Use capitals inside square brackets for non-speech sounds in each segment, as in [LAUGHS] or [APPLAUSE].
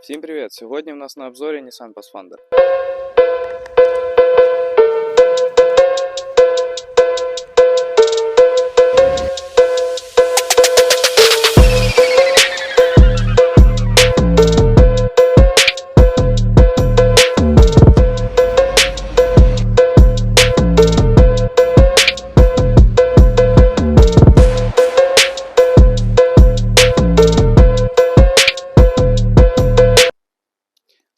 Всім привіт! Сьогодні в нас на обзорі Nissan Pathfinder.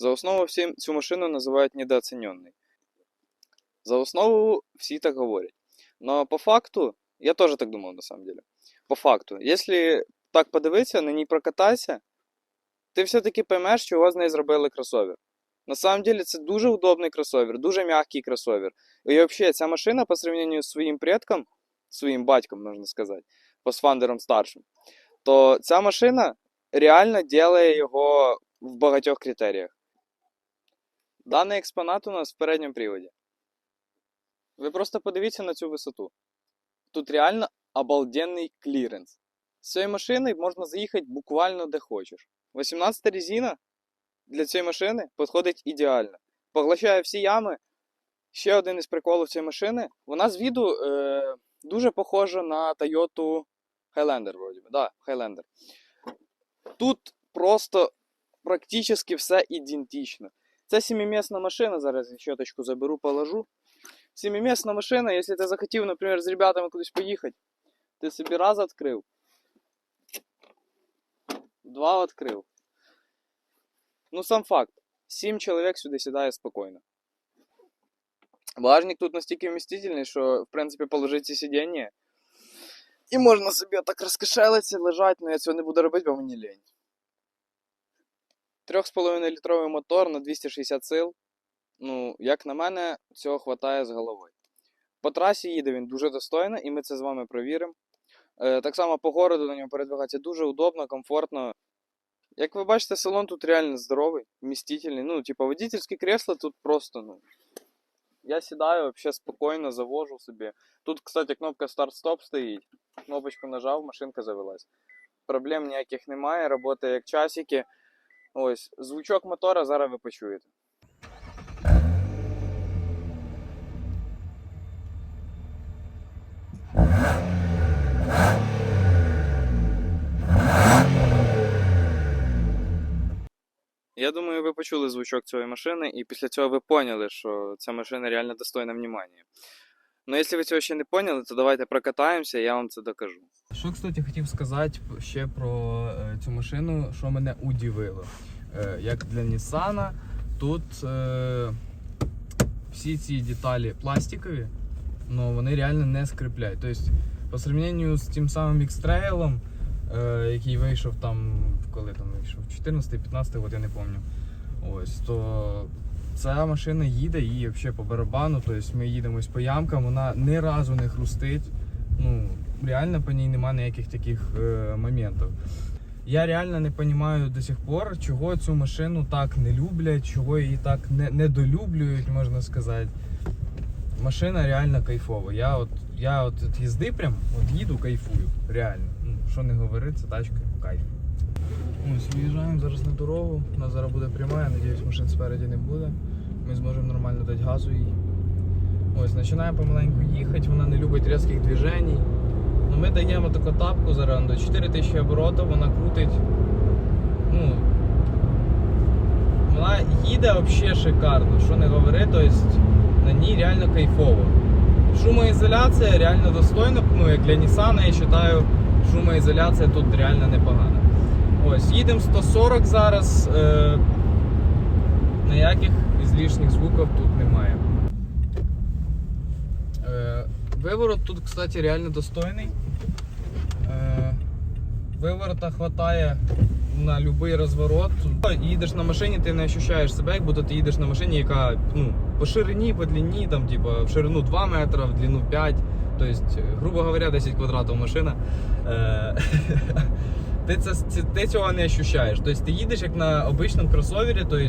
За основу всі цю машину називають недооціненной. За основу всі так говорять. Но по факту, я теж так думав на самом деле. По факту, якщо так подивитися, на ній прокататися, ти все-таки поймеш, чого з неї зробили кросовер. На самом деле це дуже удобний кросовер, дуже м'який кросовер. І взагалі, ця машина по сравнению з своїм предком, своїм батьком, можна сказати, Pathfinderом старшим, то ця машина реально делає його в багатьох критеріях. Даний експонат у нас в передньому приводі. Ви просто подивіться на цю висоту. Тут реально обалденний кліренс. З цією машиною можна заїхати буквально де хочеш. 18 резина для цієї машини підходить ідеально. Поглощає всі ями. Ще один із приколів цієї машини. Вона з віду е, дуже похожа на Toyota Highlander, вроді. Да, Highlander. Тут просто практично все ідентично. Це сімимісна машина, зараз я щоточку заберу, положу. Сімимісна машина, якщо ти захотів, наприклад, з ребятами кудись поїхати, ти собі раз відкрив, два відкрив. Ну, сам факт. Сім чоловік сюди сідає спокійно. Багажник тут настільки вмістительний, що, в принципі, положити ці сидіння. І можна собі так розкошелитися, лежати, але я цього не буду робити, бо мені лень. 3,5 літровий мотор на 260 сил. Ну, як на мене, цього хватає з головою. По трасі їде він дуже достойно, і ми це з вами провіримо. Е, так само по городу на ньому передвигатися дуже удобно, комфортно. Як ви бачите, салон тут реально здоровий, вмістительний. Ну, типа, водительське кресло тут просто, ну. Я сідаю вообще спокійно, завожу собі. Тут, кстати, кнопка старт-стоп стоїть. Кнопочку нажав, машинка завелась. Проблем ніяких немає, працює як часики. Ось, звучок мотора зараз ви почуєте. Я думаю, ви почули звучок цієї машини, і після цього ви поняли, що ця машина реально достойна внимання. Ну, якщо ви цього ще не поняли, то давайте прокатаємося, я вам це докажу. Що, кстати, хотів сказати ще про е, цю машину, що мене удивило. Е, як для Nissan, тут е, всі ці деталі пластикові, але вони реально не скріпляють. Тобто, по сравнению з тим самим X-Trail, е, який вийшов там, коли там вийшов, 14-15 год, я не пам'ятаю. Ось, то ця машина їде і взагалі по барабану, тобто ми їдемось по ямкам, вона ні разу не хрустить. Ну, реально по ній немає ніяких таких е, моментів. Я реально не розумію до сих пор, чого цю машину так не люблять, чого її так не, недолюблюють, можна сказати. Машина реально кайфова. Я от, я от, от їзди прям, от їду, кайфую. Реально. Ну, що не говорити, це тачка кайф. Ось, виїжджаємо зараз на дорогу. У нас зараз буде пряма, я надіюсь, машин спереді не буде. Ми зможемо нормально дати газу їй. Ось, починаємо помаленьку їхати, вона не любить різких движень. Ну, ми даємо таку тапку зараз до 4000 оборотів, вона крутить. Ну, вона їде взагалі шикарно, що не говори, тобто на ній реально кайфово. Шумоізоляція реально достойна, ну як для Nissan, я вважаю, шумоізоляція тут реально непогана. Ось, їдемо 140 зараз. Е, ніяких ізлишніх звуків тут немає. Е, виворот тут, кстати, реально достойний. Е, виворота хватає на будь-який розворот. Їдеш на машині, ти не відчуваєш себе, як будто ти їдеш на машині, яка ну, по ширині, по длині, там, типа, в ширину 2 метри, в длину 5. Тобто, грубо говоря, 10 квадратів машина. Е, [LAUGHS] ти, це, це, ти цього не відчуваєш. Тобто ти їдеш як на обичному кросовері, тобто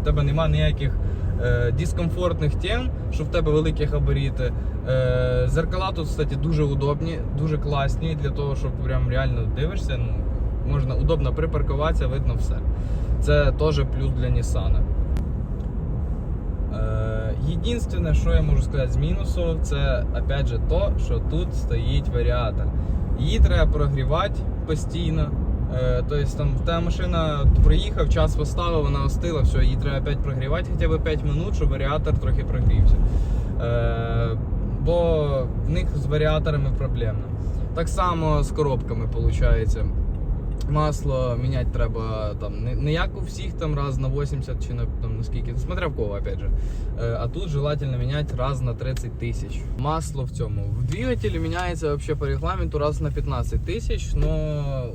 в тебе немає ніяких е, дискомфортних тем, що в тебе великі габарити. Е, зеркала тут, кстати, дуже удобні, дуже класні для того, щоб прям реально дивишся. Ну, можна удобно припаркуватися, видно все. Це теж плюс для Nissan. Е, єдинственне, що я можу сказати з мінусу, це опять же то, що тут стоїть варіатор. Її треба прогрівати постійно. Е, тобто там та машина проїхав, час поставив, вона остила, все, її треба опять прогрівати хоча б 5 минут, щоб варіатор трохи прогрівся. Е, бо в них з варіаторами проблемно. Так само з коробками виходить. Масло міняти треба там не, не як у всіх там раз на 80 чи на там на скільки, смотря в кого, опять же. Е, а тут желательно міняти раз на 30 тисяч. Масло в цьому. В двигателі міняється вообще по регламенту раз на 15 тисяч, но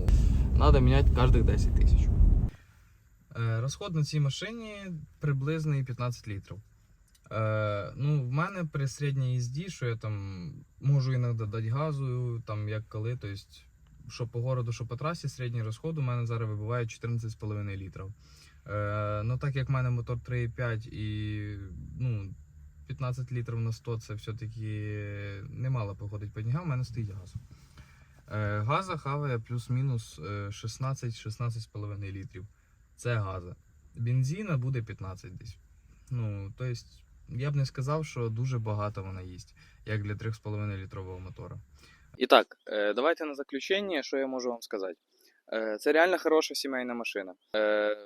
треба міняти кожних 10 тисяч. Е, розход на цій машині приблизний 15 літрів. Е, ну, в мене при середній їзді, що я там можу іноді дати газу, там як коли, тобто, що по городу, що по трасі, середній розход у мене зараз вибуває 14,5 літрів. Е, ну, так як в мене мотор 3,5 і ну, 15 літрів на 100 це все-таки немало походить по днігам, у мене стоїть газ. Е, газа хаває плюс-мінус е, 16-16,5 літрів. Це газа. Бензина буде 15 десь. Ну, тобто, я б не сказав, що дуже багато вона їсть, як для 3,5 літрового мотора. І так, е, давайте на заключення, що я можу вам сказати. Е, Це реально хороша сімейна машина. Е,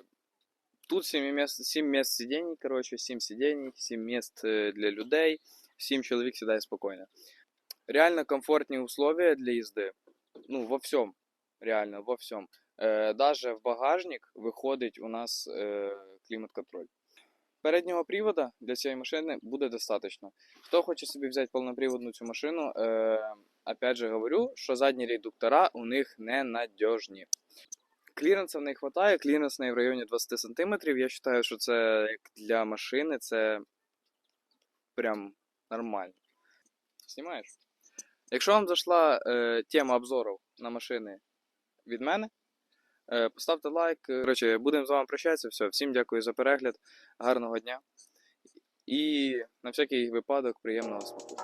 Тут 7 місць, 7 місць сидінь, коротше, 7 сидінь, 7 місць е, для людей, 7 чоловік сідає спокійно. Реально комфортні условия для їзди. Ну, во всьому. Реально, во всьому. Е, Даже в багажник виходить у нас е, клімат-контроль. Переднього привода для цієї машини буде достатньо. Хто хоче собі взяти повноприводну цю машину, е, опять же говорю, що задні редуктора у них ненадіжні. Кліренса в неї вистачає, кліренс в неї в районі 20 см. Я вважаю, що це як для машини це прям нормально. Знімаєш? Якщо вам зайшла е, тема обзорів на машини від мене, поставте лайк. Коротше, будемо з вами прощатися. Все, всім дякую за перегляд. Гарного дня. І на всякий випадок приємного смаку.